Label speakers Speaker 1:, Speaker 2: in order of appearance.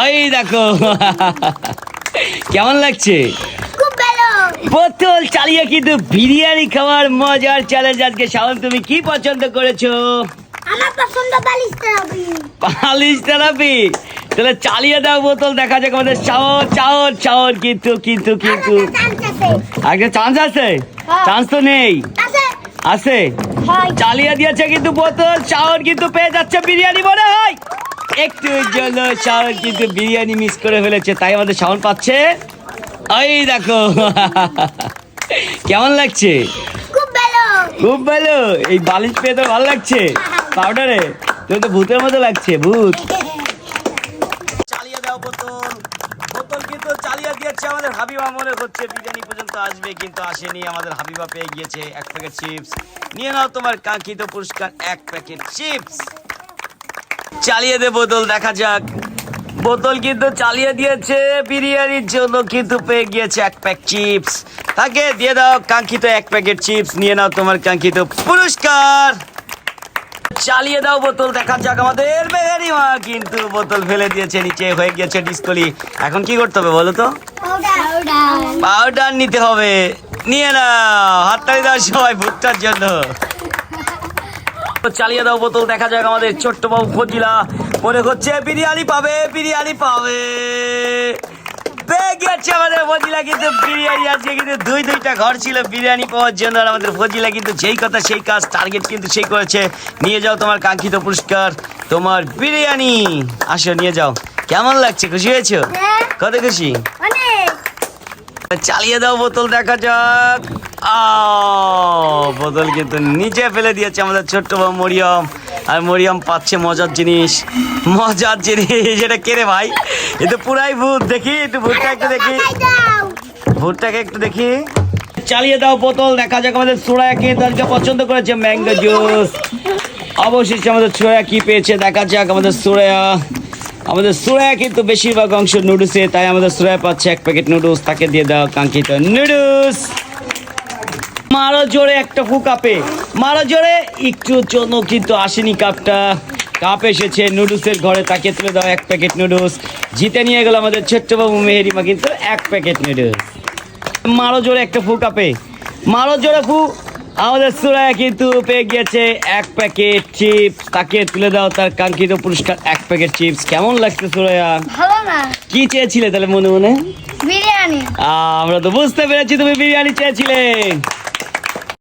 Speaker 1: ওই দেখো। কেমন লাগছে?
Speaker 2: খুব ভালো।
Speaker 1: বোতল চালিয়ে কিন্তু বিরিয়ানি খাওয়ার মজার চ্যালেঞ্জ আজকে। শাওন তুমি কি পছন্দ করেছ?
Speaker 2: আমার পছন্দ বালিশ তেরাপি
Speaker 1: পালিশ থেরাপি? তাহলে চালিয়ে দাও বোতল দেখা যাক আমাদের চাওর চাওর চাওর কিন্তু কিন্তু কিন্তু। একটা চান্স আছে।
Speaker 2: হ্যাঁ।
Speaker 1: চান্স তো নেই।
Speaker 2: আছে।
Speaker 1: আছে? চালিয়ে দিয়েছে কিন্তু বোতল চাওর কিন্তু পেয়ে যাচ্ছে বিরিয়ানি মনে হয়। একটু জন্য চাওর কিন্তু বিরিয়ানি মিস করে ফেলেছে তাই আমাদের সাউন্ড পাচ্ছে। ওই দেখো কেমন লাগছে?
Speaker 2: খুব ভালো।
Speaker 1: খুব ভালো এই বালিশ পেয়ে তো ভালো লাগছে পাউডারে তুমি তো ভূতের মতো লাগছে ভূত। চালিয়ে দাও বোতল। বোতল কিন্তু চালিয়ে দিয়েছে আমাদের হাবিবা মনে হচ্ছে বিরিয়ানি পর্যন্ত আসবে কিন্তু আসেনি আমাদের হাবিবা পেয়ে গিয়েছে এক প্যাকেট চিপস নিয়ে নাও তোমার কাঙ্ক্ষিত পুরস্কার এক প্যাকেট চিপস চালিয়ে দে বোতল দেখা যাক। বোতল কিন্তু চালিয়ে দিয়েছে বিরিয়ানির জন্য কিন্তু পেয়ে গিয়েছে এক প্যাক চিপস তাকে দিয়ে দাও কাঙ্ক্ষিত এক প্যাকেট চিপস নিয়ে নাও তোমার কাঙ্ক্ষিত পুরস্কার। চালিয়ে দাও বোতল দেখা যাক আমাদের মেহেরি মা কিন্তু বোতল ফেলে দিয়েছে নিচে হয়ে গিয়েছে ডিসকলি এখন কি করতে হবে বলো তো? পাউডার নিতে হবে। নিয়ে নাও হাততালি দাও সবাই ভুট্টার জন্য। চালিয়ে দাও বোতল দেখা যাক আমাদের ছোট্ট বাবু ফজিলা মনে হচ্ছে বিরিয়ানি পাবে বিরিয়ানি পাবে। পেয়ে গেছে আমাদের ফজিলা কিন্তু বিরিয়ানি আজকে কিন্তু দুই দুইটা ঘর ছিল বিরিয়ানি পাওয়ার জন্য আর আমাদের ফজিলা কিন্তু যেই কথা সেই কাজ টার্গেট কিন্তু সেই করেছে। নিয়ে যাও তোমার কাঙ্ক্ষিত পুরস্কার তোমার বিরিয়ানি। আসো নিয়ে যাও। কেমন লাগছে? খুশি হয়েছো?
Speaker 2: হ্যাঁ।
Speaker 1: কত খুশি? চালিয়ে দাও বোতল দেখা যাক। বোতল কিন্তু নিচে ফেলে দিয়েছে আমাদের ছোট্ট বাবু মরিয়ম। আর মরিয়ম পাচ্ছে মজার জিনিস মজার জিনিস। এটা কে রে ভাই? এ তো পুরাই ভূত। দেখি, একটু ভূতটা একটু দেখি। ভূতটাকে একটু দেখি। চালিয়ে দাও বোতল, দেখা যাক আমাদের সোড়ায়া কে তাদেরকে পছন্দ করেছে ম্যাঙ্গো জুস। অবশেষে আমাদের সোড়ায়া কি পেয়েছে? দেখা যাক আমাদের সোড়ায়া আমাদের সোড়ায়া কিন্তু বেশিরভাগ অংশ নুডলসে, তাই আমাদের সোড়ায়া পাচ্ছে এক প্যাকেট নুডলস। তাকে দিয়ে দাও কাঙ্ক্ষিত নুডলস। মারো জোরে একটা ফু কাপে। মারো জোরে একটু জন্য কিন্তু আসেনি কাপটা। কাপ এসেছে নুডলসের ঘরে তাকে তুলে দাও এক প্যাকেট নুডলস। জিতে নিয়ে গেল আমাদের ছোট্টবাবু মেহেরিমা কিন্তু এক প্যাকেট নুডলস। মারো জোরে একটা ফু কাপে। মারো জোরে ফু আমাদের সুরায়া কিন্তু পেয়ে গিয়েছে এক প্যাকেট চিপস। তাকে তুলে দাও তার কাঙ্ক্ষিত পুরস্কার এক প্যাকেট চিপস। কেমন লাগছে সুরায়া
Speaker 2: ভালো না।
Speaker 1: কি চেয়েছিলে তাহলে মনে মনে?
Speaker 2: বিরিয়ানি।
Speaker 1: আমরা তো বুঝতে পেরেছি তুমি বিরিয়ানি চেয়েছিলে।